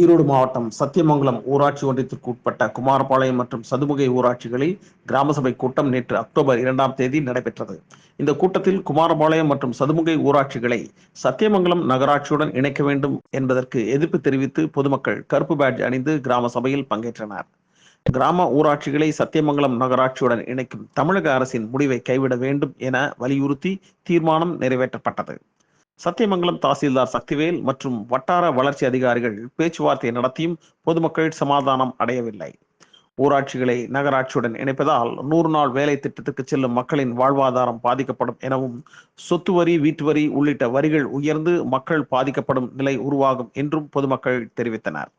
ஈரோடு மாவட்டம் சத்தியமங்கலம் ஊராட்சி ஒன்றியத்திற்கு உட்பட்ட குமாரபாளையம் மற்றும் சதுமுகை ஊராட்சிகளில் கிராம சபை கூட்டம் நேற்று அக்டோபர் இரண்டாம் தேதி நடைபெற்றது. இந்த கூட்டத்தில் குமாரபாளையம் மற்றும் சதுமுகை ஊராட்சிகளை சத்தியமங்கலம் நகராட்சியுடன் இணைக்க வேண்டும் என்பதற்கு எதிர்ப்பு தெரிவித்து பொதுமக்கள் கருப்பு பேட்ஜ் அணிந்து கிராம சபையில் பங்கேற்றனர். கிராம ஊராட்சிகளை சத்தியமங்கலம் நகராட்சியுடன் இணைக்கும் தமிழக அரசின் முடிவை கைவிட வேண்டும் என வலியுறுத்தி தீர்மானம் நிறைவேற்றப்பட்டது. சத்தியமங்கலம் தாசில்தார் சக்திவேல் மற்றும் வட்டார வளர்ச்சி அதிகாரிகள் பேச்சுவார்த்தை நடத்தியும் பொதுமக்கள் சமாதானம் அடையவில்லை. ஊராட்சிகளை நகராட்சியுடன் இணைப்பதால் நூறு நாள் வேலை திட்டத்துக்கு செல்லும் மக்களின் வாழ்வாதாரம் பாதிக்கப்படும் எனவும் சொத்து வரி வீட்டு வரி உள்ளிட்ட வரிகள் உயர்ந்து மக்கள் பாதிக்கப்படும் நிலை உருவாகும் என்றும் பொதுமக்கள் தெரிவித்தனர்.